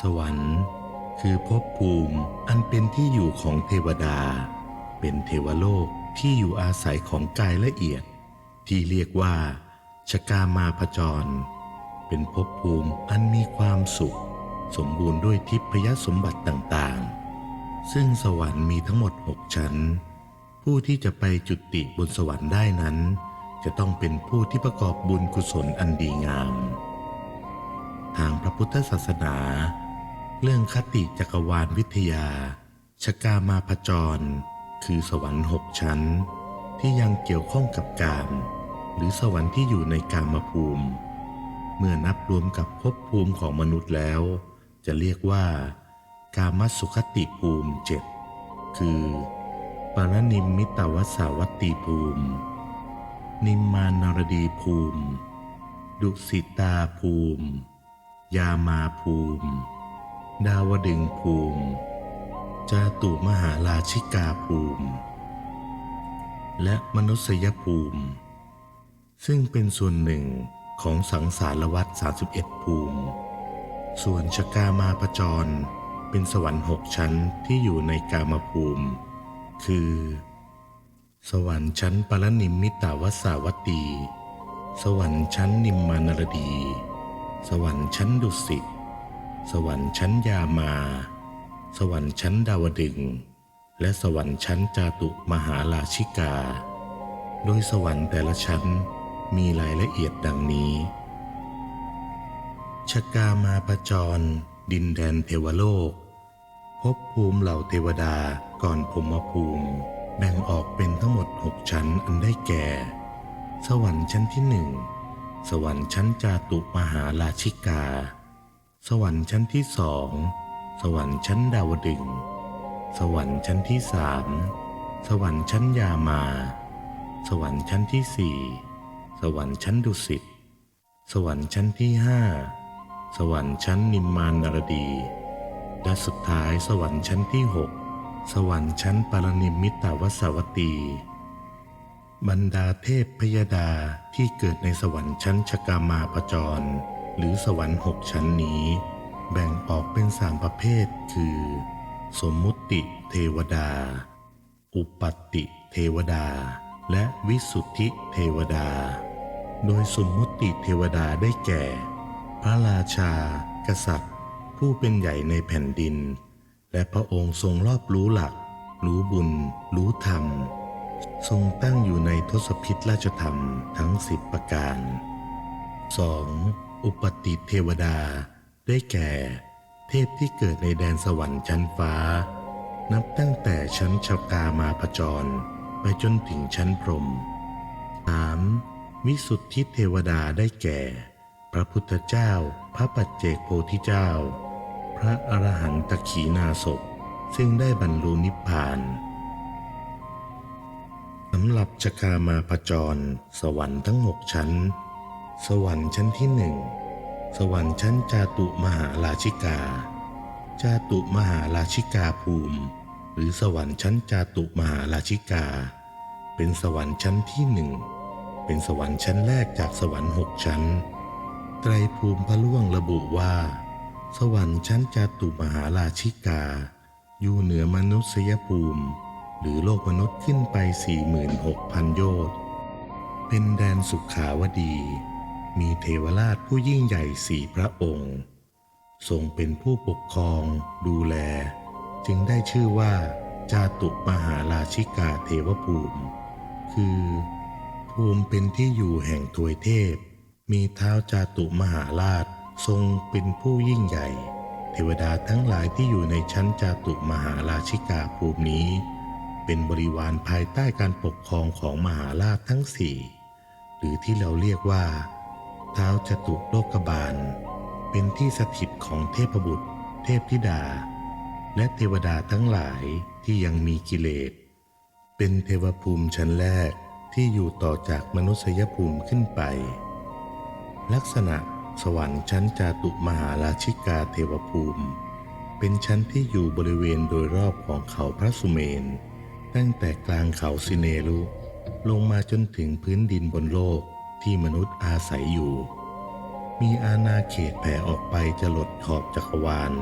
สวรรค์ คือภพภูมิอันเป็นที่อยู่ของเทวดา เป็นเทวโลกที่อยู่อาศัยของกายละเอียด ที่เรียกว่าชกามาพจร เป็นภพภูมิอันมีความสุข สมบูรณ์ด้วยทิพยสมบัติต่างๆ ซึ่งสวรรค์มีทั้งหมดหกชั้น ผู้ที่จะไปจุติบนสวรรค์ได้นั้น จะต้องเป็นผู้ที่ประกอบบุญกุศลอันดีงาม ทางพระพุทธศาสนา เรื่องคติจักรวาลวิทยา ชกามาพจร คือสวรรค์หกชั้น ที่ยังเกี่ยวข้องกับกาม หรือสวรรค์ที่อยู่ในกามภูมิ เมื่อนับรวมกับภพภูมิของมนุษย์แล้ว จะเรียกว่า กามสุขติภูมิเจ็ดคือปรนิมมิตวสาวัตตีภูมิ นิมมานารดีภูมิ ดุสิตาภูมิ ยามาภูมิ ดาวดึงภูมิจาตุมหาราชิกาภูมิ และมนุษยภูมิ ซึ่งเป็นส่วนหนึ่งของสังสารวัฏ31 ภูมิ ส่วนชกามาปจร เป็นสวรรค์หกชั้นที่อยู่ในกามภูมิ คือ สวรรค์ชั้นปรนิมมิตาวสาวัตตี สวรรค์ชั้นนิมมานรดี สวรรค์ชั้นดุสิต สวรรค์ชั้นยามา สวรรค์ชั้นดาวดึง และสวรรค์ชั้นจาตุมหาราชิกา โดยสวรรค์แต่ละชั้นมีรายละเอียดดังนี้ชกามาปรจร ดินแดนเทวโลกภพภูมิเหล่าเทวดาก่อนพมภูมิ แบ่งออกเป็นทั้งหมดหกชั้นอันได้แก่ สวรรค์ชั้นที่หนึ่ง สวรรค์ชั้นจาตุมหาราชิกา สวรรค์ชั้นที่สอง สวรรค์ชั้นดาวดึง สวรรค์ชั้นที่สาม สวรรค์ชั้นยามา สวรรค์ชั้นที่สี่ สวรรค์ชั้นดุสิต สวรรค์ชั้นที่ห้า สวรรค์ชั้นนิมมานนรดี และสุดท้ายสวรรค์ชั้นที่หก สวรรค์ชั้นปารนิมิตาวสวัตตีบรรดาเทพพยดาที่เกิดในสวรรค์ชั้นชกามาปจร หรือสวรรค์หกชั้นนี้ แบ่งออกเป็นสามประเภทคือ สมมุติเทวดา อุปัตติเทวดา และวิสุทธิเทวดา โดยสมมุติเทวดาได้แก่ พระราชา กษัตริย์ ผู้เป็นใหญ่ในแผ่นดิน และพระองค์ทรงรอบรู้หลัก รู้บุญ รู้ธรรม ทรงตั้งอยู่ในทศพิธราชธรรมทั้งสิบประการ 2. อุปติเทวดา ได้แก่ เทพที่เกิดในแดนสวรรค์ชั้นฟ้า นับตั้งแต่ชั้นชาวกามาพจร ไปจนถึงชั้นพรหม 3. วิสุทธิเทวดาได้แก่ พระพุทธเจ้า พระปัจเจกโพธิเจ้า พระอรหันตขีนาศพซึ่งได้บรรลุนิพพานสำหรับชกามาพจร สวรรค์ทั้งหกชั้น สวรรค์ชั้นที่หนึ่ง สวรรค์ชั้นจาตุมหาราชิกา จาตุมหาราชิกาภูมิ หรือสวรรค์ชั้นจาตุมหาราชิกา เป็นสวรรค์ชั้นที่หนึ่ง เป็นสวรรค์ชั้นแรกจากสวรรค์หกชั้น ไตรภูมิพระล่วงระบุว่า สวรรค์ชั้นจาตุมหาราชิกา อยู่เหนือมนุษยภูมิ หรือโลกมนุษย์ขึ้นไป 46,000 โยชน์เป็นแดนสุขาวดี มีเทวราชผู้ยิ่งใหญ่สี่พระองค์ ทรงเป็นผู้ปกครองดูแล จึงได้ชื่อว่าจาตุมหาราชิกาเทวภูมิ คือ ภูมิเป็นที่อยู่แห่งทวยเทพ มีเท้าจาตุมหาราชทรงเป็นผู้ยิ่งใหญ่ เทวดาทั้งหลายที่อยู่ในชั้นจาตุมหาราชิกาภูมินี้ เป็นบริวารภายใต้การปกครองของมหาราชทั้งสี่หรือที่เราเรียกว่า เท้าจตุโลกบาล เป็นที่สถิตของเทพบุตร เทพธิดา และเทวดาทั้งหลายที่ยังมีกิเลส เป็นเทวภูมิชั้นแรกที่อยู่ต่อจากมนุษยภูมิขึ้นไป ลักษณะสวรรค์ชั้นจาตุมหาราชิกาเทวภูมิ เป็นชั้นที่อยู่บริเวณโดยรอบของเขาพระสุเมน ตั้งแต่กลางเขาสิเนรุลงมาจนถึงพื้นดินบนโลก ที่มนุษย์อาศัยอยู่ มีอาณาเขตแผ่ออกไปจะหลดขอบจักรวาล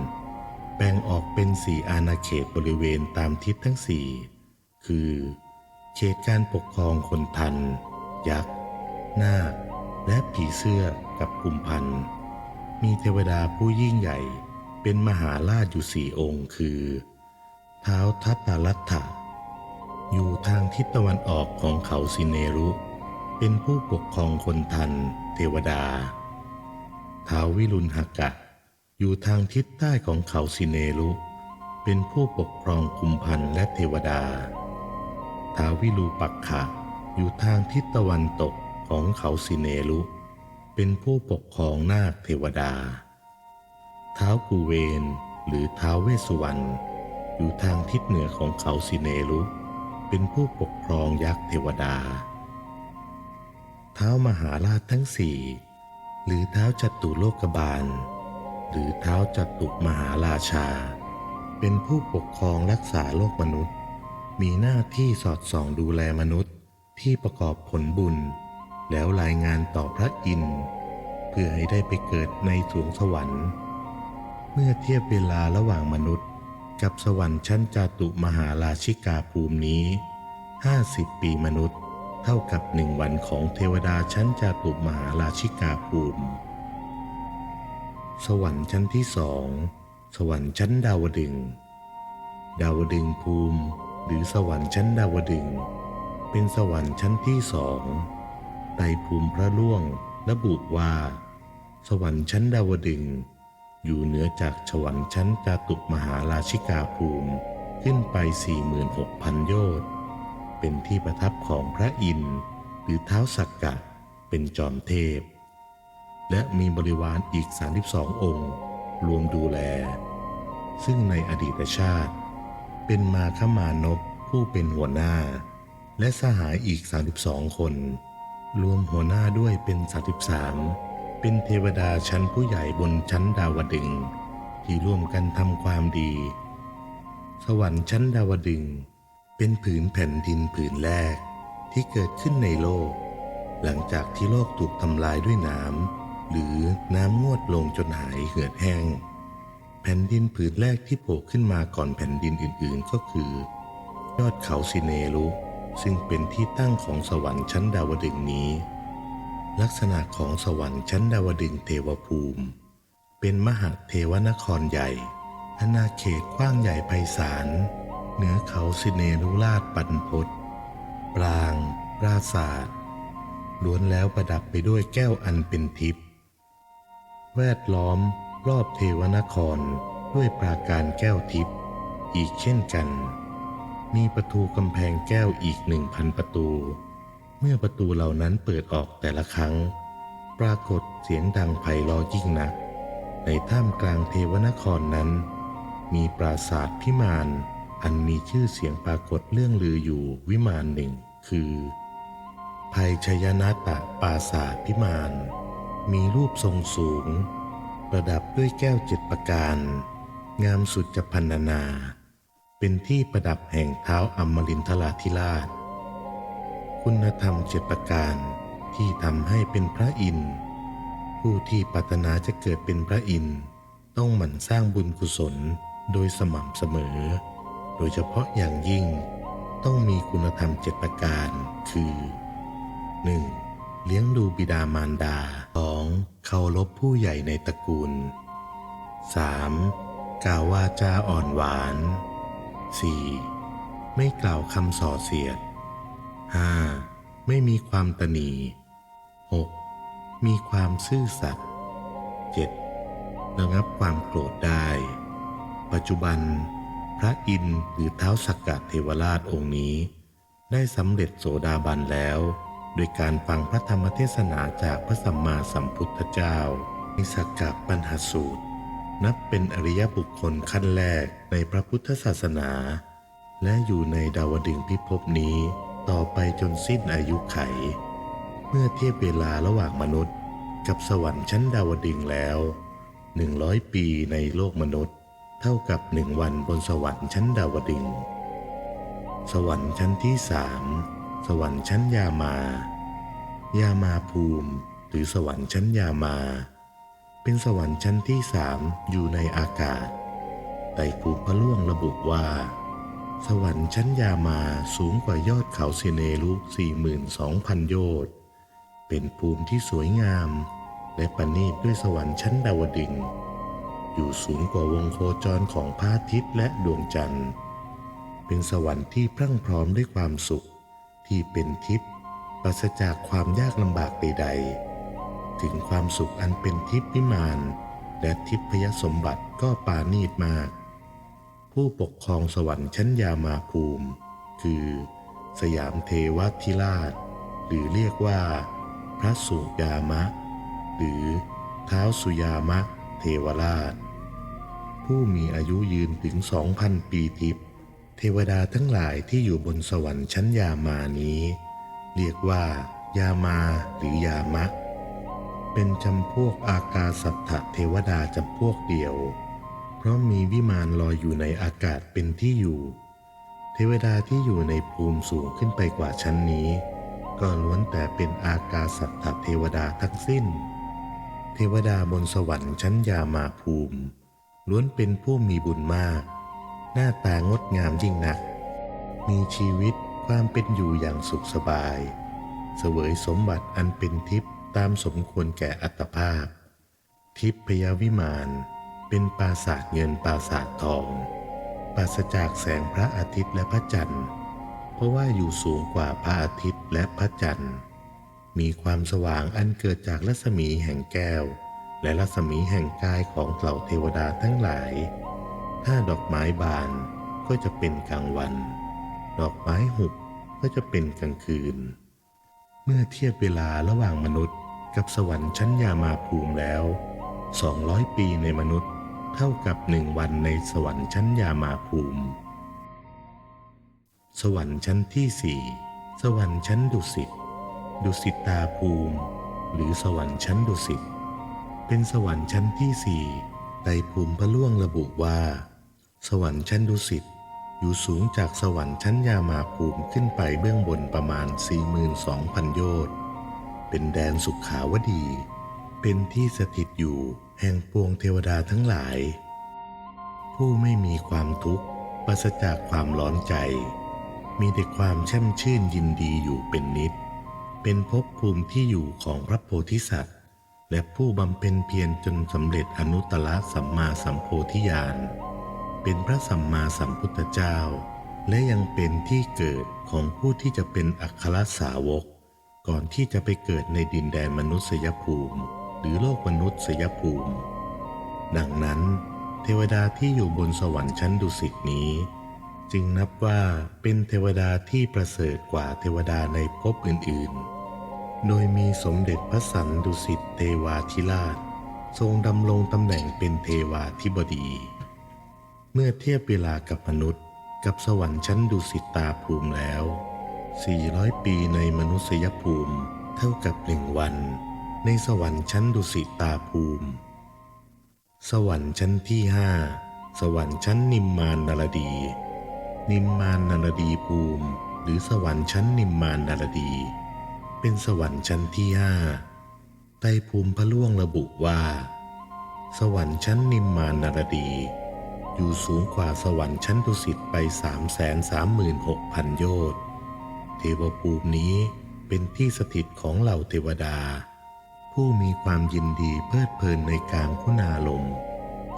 แบ่งออกเป็นสี่อาณาเขตบริเวณตามทิศทั้งสี่คือ เขตการปกครองคนทัน ยักษ์ นาค และผีเสื้อกับกุมพันธ์มีเทวดาผู้ยิ่งใหญ่เป็นมหาราชอยู่สี่องค์คือเท้าวทัตตาลัตถะอยู่ทางทิศตะวันออกของเขาสิเนรุ เป็นผู้ปกครองคนทัน เทวดาท้าววิรุณหกะ อยู่ทางทิศใต้ของเขาสิเนรุเป็นผู้ปกครองกุมพันและเทวดาท้าววิรูปักขะ อยู่ทางทิศตะวันตกของเขาสิเนรุเป็นผู้ปกครองนาคเทวดาท้าวกูเวนหรือท้าวเวสุวรรณอยู่ทางทิศเหนือของเขาสิเนรุเป็นผู้ปกครองยักษ์เทวดา เท้ามหาราชทั้งสี่หรือเท้าจัตุโลกบาล หรือเท้าจัตุมหาราชา เป็นผู้ปกครองรักษาโลกมนุษย์ มีหน้าที่สอดส่องดูแลมนุษย์ที่ประกอบผลบุญ แล้วรายงานต่อพระอินทร์เพื่อให้ได้ไปเกิดในสวงสวรรค์ เมื่อเทียบเวลาระหว่างมนุษย์ กับสวรรค์ชั้นจาตุมหาราชิกาภูมินี้ 50 ปีมนุษย์ ท่ากับหนึ่งวันของเทวดาชั้นจาตุมหาราชิกาภูมิ สวรรค์ชั้นที่สอง สวรรค์ชั้นดาวดึง ดาวดึงภูมิ หรือสวรรค์ชั้นดาวดึง เป็นสวรรค์ชั้นที่สองไตรภูมิพระล่วงระบุว่า สวรรค์ชั้นดาวดึง อยู่เหนือจากสวรรค์ชั้นจาตุมหาราชิกาภูมิขึ้นไป 46,000 โยชน์ เป็นที่ประทับของพระอินทร์หรือเท้าสักกะเป็นจอมเทพ และมีบริวารอีก 32 องค์ รวมดูแล ซึ่งในอดีตชาติ เป็นมาคมานพผู้เป็นหัวหน้า และสหายอีก 32 คน รวมหัวหน้าด้วยเป็น 33 เป็นเทวดาชั้นผู้ใหญ่บนชั้นดาวดึง ที่ร่วมกันทำความดี สวรรค์ชั้นดาวดึง เป็นผืนแผ่นดินผืนแรกที่เกิดขึ้นในโลก หลังจากที่โลกถูกทำลายด้วยน้ำหรือน้ำงวดลงจนหายเหือดแห้ง แผ่นดินผืนแรกที่โผล่ขึ้นมาก่อนแผ่นดินอื่นๆก็คือ ยอดเขาสิเนรุซึ่งเป็นที่ตั้งของสวรรค์ชั้นดาวดึงนี้ ลักษณะของสวรรค์ชั้นดาวดึงเทวภูมิ เป็นมหาเทวนครใหญ่อาณาเขตกว้างใหญ่ไพศาล เหนือเขาสิเนรุราชปันพศปราง ปราศาสตร์ล้วนแล้วประดับไปด้วยแก้วอันเป็นทิพย์ แวดล้อมรอบเทวนครด้วยปราการแก้วทิพย์อีกเช่นกัน มีประตูกำแพงแก้วอีกหนึ่งพันประตู เมื่อประตูเหล่านั้นเปิดออกแต่ละครั้ง ปรากฏเสียงดังไพเราะยิ่งนัก ในท่ามกลางเทวนครนั้น มีปราสาทพิมาน อันมีชื่อเสียงปรากฏเรื่องลืออยู่วิมานหนึ่ง คือภัยชยนาตะปราสาทพิมาน มีรูปทรงสูง ประดับด้วยแก้วเจ็ดประการ งามสุดจะพันนานา เป็นที่ประดับแห่งเท้าอมรินทราธิราช คุณธรรมเจ็ดประการที่ทำให้เป็นพระอินทร์ผู้ที่ปรารถนาจะเกิดเป็นพระอินทร์ต้องหมั่นสร้างบุญกุศลโดยสม่ำเสมอ โดยเฉพาะอย่างยิ่งต้องมีคุณธรรมเจ็ดประการ คือ 1. เลี้ยงดูบิดามารดา 2. เคารพผู้ใหญ่ในตระกูล 3. กล่าววาจาอ่อนหวาน 4. ไม่กล่าวคำส่อเสียด 5. ไม่มีความตนี 6. มีความซื่อสัตย์ 7. ระงับความโกรธได้ ปัจจุบัน พระอินทร์หรือเท้าสักกะเทวราชองค์นี้ ได้สำเร็จโสดาบันแล้ว โดยการฟังพระธรรมเทศนาจากพระสัมมาสัมพุทธเจ้าในสักกะปัญหาสูตร นับเป็นอริยบุคคลขั้นแรกในพระพุทธศาสนา และอยู่ในดาวดึงพิภพนี้ ต่อไปจนสิ้นอายุไข เมื่อเทียบเวลาระหว่างมนุษย์ กับสวรรค์ชั้นดาวดึงแล้ว 100 ปีในโลกมนุษย์ เท่ากับหนึ่งวันบนสวรรค์ชั้นดาวดึงสวรรค์ชั้นที่สามสวรรค์ชั้นยามา ยามาภูมิ หรือสวรรค์ชั้นยามา เป็นสวรรค์ชั้นที่สามอยู่ในอากาศไต่ภูพระล่วงระบุว่า สวรรค์ชั้นยามาสูงกว่ายอดเขาเซเนรุ42,000 โยชน์เป็นภูมิที่สวยงาม และประณีตด้วยสวรรค์ชั้นดาวดึงส์ อยู่สูงกว่าวงโคจรของพระอาทิตย์และดวงจันทร์ เป็นสวรรค์ที่พรั่งพร้อมด้วยความสุขที่เป็นทิพย์ปราศจากความยากลำบากใดๆ ถึงความสุขอันเป็นทิพย์วิมาน และทิพยสมบัติก็ปานีตมาก ผู้ปกครองสวรรค์ชั้นยามาภูมิ คือ สยามเทวทิราช หรือเรียกว่า พระสุยามะ หรือเท้าสุยามะเทวราช ผู้มีอายุยืนถึง2,000ปีทิพย์เทวดาทั้งหลายที่อยู่บนสวรรค์ชั้นยามานี้ เรียกว่า ยามาหรือยามะ เป็นจำพวกอากาสัตถเทวดาจำพวกเดียว เพราะมีวิมานลอยอยู่ในอากาศเป็นที่อยู่ เทวดาที่อยู่ในภูมิสูงขึ้นไปกว่าชั้นนี้ ก็ล้วนแต่เป็นอากาสัตถเทวดาทั้งสิ้น เทวดาบนสวรรค์ชั้นยามาภูมิ ล้วนเป็นผู้มีบุญมาก หน้าตางดงามยิ่งนัก มีชีวิตความเป็นอยู่อย่างสุขสบาย เสวยสมบัติอันเป็นทิพย์ตามสมควรแก่อัตภาพ ทิพยวิมานเป็นปราสาทเงินปราสาททอง ปราศจากแสงพระอาทิตย์และพระจันทร์ เพราะว่าอยู่สูงกว่าพระอาทิตย์และพระจันทร์ มีความสว่างอันเกิดจากรัศมีแห่งแก้ว และรัศมีแห่งกายของเหล่าเทวดาทั้งหลาย ถ้าดอกไม้บานก็จะเป็นกลางวัน ดอกไม้หุบก็จะเป็นกลางคืน เมื่อเทียบเวลาระหว่างมนุษย์กับสวรรค์ชั้นยามาภูมิแล้ว 200 ปีในมนุษย์เท่ากับหนึ่งวันในสวรรค์ชั้นยามาภูมิ สวรรค์ชั้นที่สี่สวรรค์ชั้นดุสิต ดุสิตาภูมิ หรือสวรรค์ชั้นดุสิต เป็นสวรรค์ชั้นที่สี่ไตรภูมิพระล่วงระบุว่า สวรรค์ชั้นดุสิตอยู่สูงจากสวรรค์ชั้นยามาภูมิขึ้นไปเบื้องบนประมาณ 42,000 โยชน์ เป็นแดนสุขขาวดี เป็นที่สถิตอยู่แห่งปวงเทวดาทั้งหลาย ผู้ไม่มีความทุกข์ปราศจากความร้อนใจ มีแต่ความแช่มชื่นยินดีอยู่เป็นนิด เป็นภพภูมิที่อยู่ของพระโพธิสัตว์ และผู้บำเพ็ญเพียรจนสำเร็จอนุตตรสัมมาสัมโพธิญาณ เป็นพระสัมมาสัมพุทธเจ้า และยังเป็นที่เกิดของผู้ที่จะเป็นอัครสาวก ก่อนที่จะไปเกิดในดินแดนมนุษยภูมิ หรือโลกมนุษยภูมิ ดังนั้น เทวดาที่อยู่บนสวรรค์ชั้นดุสิตนี้ จึงนับว่าเป็นเทวดาที่ประเสริฐกว่าเทวดาในภพอื่นๆ โดยมีสมเด็จพระสันดุสิตเทวาธิราช ทรงดำรงตำแหน่งเป็นเทวาธิบดี เมื่อเทียบเวลากับมนุษย์ กับสวรรค์ชั้นดุสิตตาภูมิแล้ว 400 ปีในมนุษยภูมิเท่ากับหนึ่งวัน ในสวรรค์ชั้นดุสิตาภูมิ สวรรค์ชั้นที่ห้าสวรรค์ชั้นนิมมานนารดี นิมมานนารดีภูมิ หรือสวรรค์ชั้นนิมมานนารดี เป็นสวรรค์ชั้นที่ห้าไตรภูมิพระล่วงระบุว่า สวรรค์ชั้นนิมมานารดี อยู่สูงกว่าสวรรค์ชั้นดุสิตไป336,000 โยชน์ เทวภูมินี้เป็นที่สถิตของเหล่าเทวดา ผู้มีความยินดีเพลิดเพลินในการคุณาลม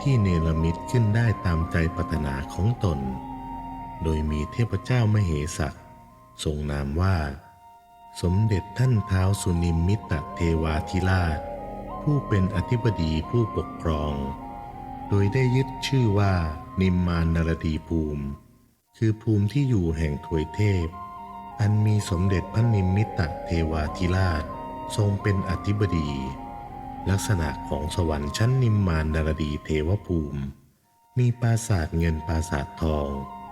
ที่เนรมิตขึ้นได้ตามใจปรารถนาของตน โดยมีเทพเจ้ามเหสักทรงนามว่า สมเด็จท่านเท้าวสุนิมมิตรเทวาธิราช ผู้เป็นอธิบดีผู้ปกครอง โดยได้ยึดชื่อว่านิมมานนารดีภูมิ คือภูมิที่อยู่แห่งถวยเทพ อันมีสมเด็จพระนิมมิตรเทวาธิราช ทรงเป็นอธิบดี ลักษณะของสวรรค์ชั้นนิมมานนารดีเทวภูมิ มีปราสาทเงินปราสาททอง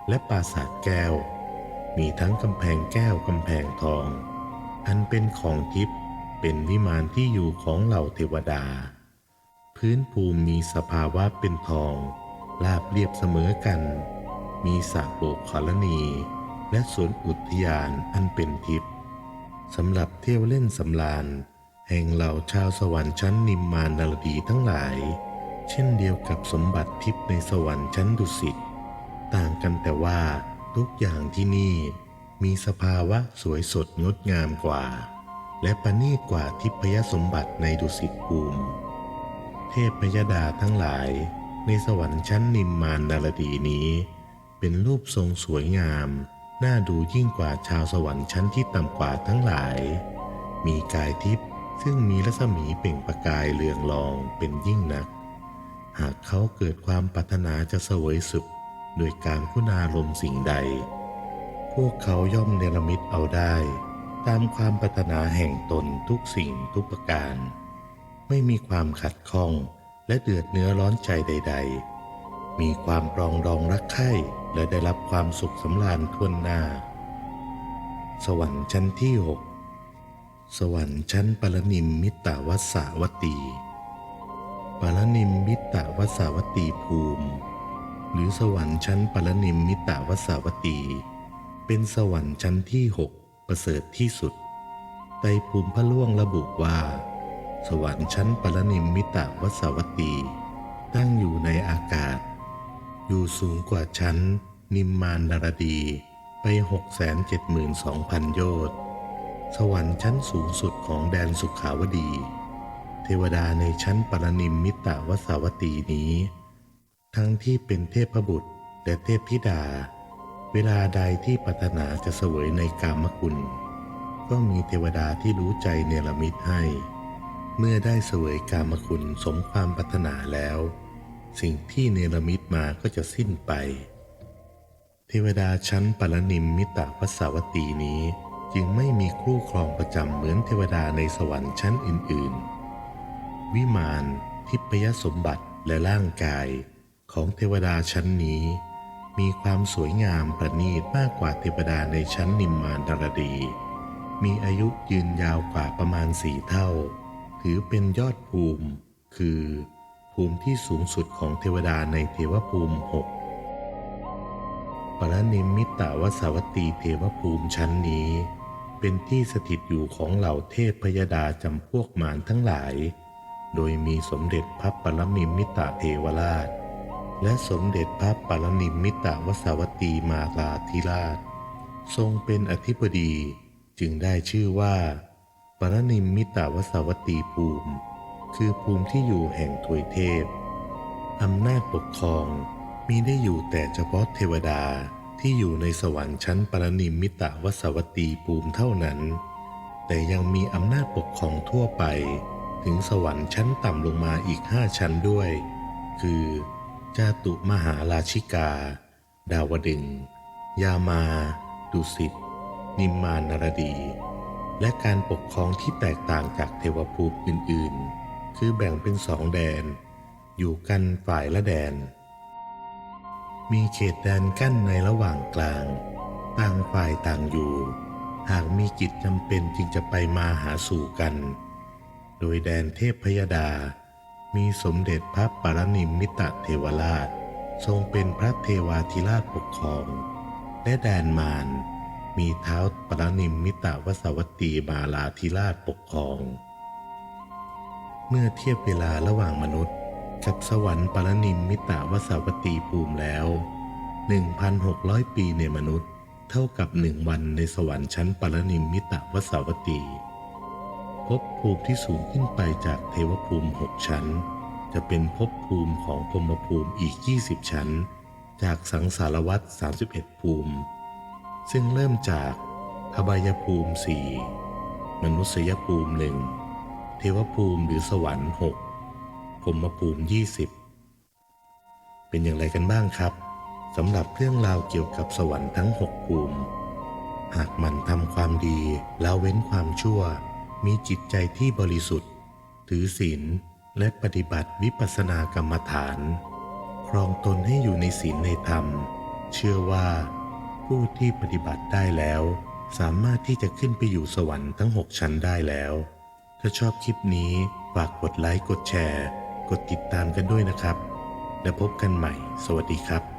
และปราสาทแก้ว มีทั้งกำแพงแก้วกำแพงทอง อันเป็นของทิพย์เป็นวิมานที่อยู่ของเหล่าเทวดา พื้นภูมิมีสภาวะเป็นทอง ราบเรียบเสมอกัน มีสระโบกขรณี และสวนอุทยานอันเป็นทิพย์สำหรับเที่ยวเล่นสำราญ แห่งเหล่าชาวสวรรค์ชั้นนิมมานนรดีทั้งหลาย เช่นเดียวกับสมบัติทิพย์ในสวรรค์ชั้นดุสิต ต่างกันแต่ว่าทุกอย่างที่นี่ มีสภาวะสวยสดงดงามกว่า และประณีตกว่าทิพยสมบัติในดุสิตภูมิ เทพพยดาทั้งหลายในสวรรค์ชั้นนิมมานนารดีนี้ เป็นรูปทรงสวยงาม น่าดูยิ่งกว่าชาวสวรรค์ชั้นที่ต่ำกว่าทั้งหลาย มีกายทิพย์ซึ่งมีรัศมีเปล่งประกายเรืองรองเป็นยิ่งนัก หากเขาเกิดความปรารถนาจะเสวยสุข โดยการคุณารมณ์สิ่งใด วกเขาย่อมเนรมิตเอาได้ ตามความปรารถนาแห่งตนทุกสิ่งทุกประการ ไม่มีความขัดข้องและเดือดเนื้อร้อนใจใด ๆ มีความปรองดองรักใคร่และได้รับความสุขสำราญทั่วหน้า สวรรค์ชั้นที่หกสวรรค์ชั้นปรนิมมิตาวัสาวตี ปรนิมมิตาวัสาวตีภูมิ หรือสวรรค์ชั้นปรนิมมิตาวัสสาวตี เป็นสวรรค์ชั้นที่หกประเสริฐที่สุดไตรภูมิพระล่วงระบุว่า สวรรค์ชั้นปรนิมมิตาวัสสาวตีตั้งอยู่ในอากาศ อยู่สูงกว่าชั้น นิมมานนารดีไป 672,000 โยชน์ สวรรค์ชั้นสูงสุดของแดนสุขาวดี เทวดาในชั้นปรนิมมิตาวสาวตีนี้ ทั้งที่เป็นเทพบุตรและเทพธิดา เวลาใดที่ปรารถนาจะเสวยในกามกุลก็มีเทวดาที่รู้ใจเนรมิตให้ เมื่อได้เสวยกามคุณสมความปรารถนาแล้ว สิ่งที่เนรมิตมาก็จะสิ้นไป เทวดาชั้นปรนิมมิตาวสาวตีนี้จึงไม่มีคู่ครองประจำเหมือนเทวดาในสวรรค์ชั้นอื่น ๆ วิมาน ทิพยสมบัติและร่างกายของเทวดาชั้นนี้ มีความสวยงามประณีตมากกว่าเทวดาในชั้นนิมมานดารดี มีอายุยืนยาวกว่าประมาณสี่เท่า ถือเป็นยอดภูมิ คือ ภูมิที่สูงสุดของเทวดาในเทวภูมิหกปรนิมมิตาวสาวตีเทวภูมิชั้นนี้ เป็นที่สถิตอยู่ของเหล่าเทพพยดาจำพวกมารทั้งหลาย โดยมีสมเด็จพระปรนิมมิตาเทวราช และสมเด็จพระปรนิมมิตาวสาวตีมาลาธิราช ทรงเป็นอธิบดีจึงได้ชื่อว่า ปรนิมมิตาวสาวตีภูมิ คือภูมิที่อยู่แห่งทวยเทพ อำนาจปกครองมีได้อยู่แต่เฉพาะเทวดาที่อยู่ในสวรรค์ชั้นปรนิมมิตาวสวัตีภูมิเท่านั้น แต่ยังมีอำนาจปกครองทั่วไป ถึงสวรรค์ชั้นต่ำลงมาอีกห้าชั้นด้วย คือ จาตุมหาราชิกา ดาวดึง ยามา ดุสิต นิมมานนารดี และการปกครองที่แตกต่างจากเทวภูมิอื่นๆ คือแบ่งเป็นสองแดน อยู่กันฝ่ายละแดน มีเขตแดนกั้นในระหว่างกลาง ต่างฝ่ายต่างอยู่ หากมีกิจจำเป็นจึงจะไปมาหาสู่กัน โดยแดนเทพพยดา มีสมเด็จพระปรนิมมิตเทวราช ทรงเป็นพระเทวาธิราชปกครอง และแดนมารมีเท้าปรนิมมิตวสวัตตีมาลาธิราชปกครอง เมื่อเทียบเวลาระหว่างมนุษย์ กับสวรรค์ปรนิมมิตาวสวัตตีภูมิแล้ว 1,600 ปีในมนุษย์ เท่ากับหนึ่งวันในสวรรค์ชั้นปรนิมมิตวสวัตตี ภพภูมิที่สูงขึ้นไปจากเทวภูมิหกชั้น จะเป็นภพภูมิของพรมภูมิอีก 20 ชั้น จากสังสารวัฏ31 ภูมิ ซึ่งเริ่มจากอบายภูมิสี่มนุษยภูมิหนึ่งเทวภูมิหรือสวรรค์หกพรมภูมิยี่สิบเป็นอย่างไรกันบ้างครับสำหรับเรื่องราวเกี่ยวกับสวรรค์ทั้งหกภูมิ หากมันทำความดีแล้วเว้นความชั่ว มีจิตใจที่บริสุทธิ์ ถือศีลและปฏิบัติวิปัสสนากรรมฐาน ครองตนให้อยู่ในศีลในธรรม เชื่อว่า ผู้ที่ปฏิบัติได้แล้ว สามารถที่จะขึ้นไปอยู่สวรรค์ทั้ง6ชั้นได้แล้ว ถ้าชอบคลิปนี้ฝากกดไลค์กดแชร์ กดติดตามกันด้วยนะครับ แล้วพบกันใหม่ สวัสดีครับ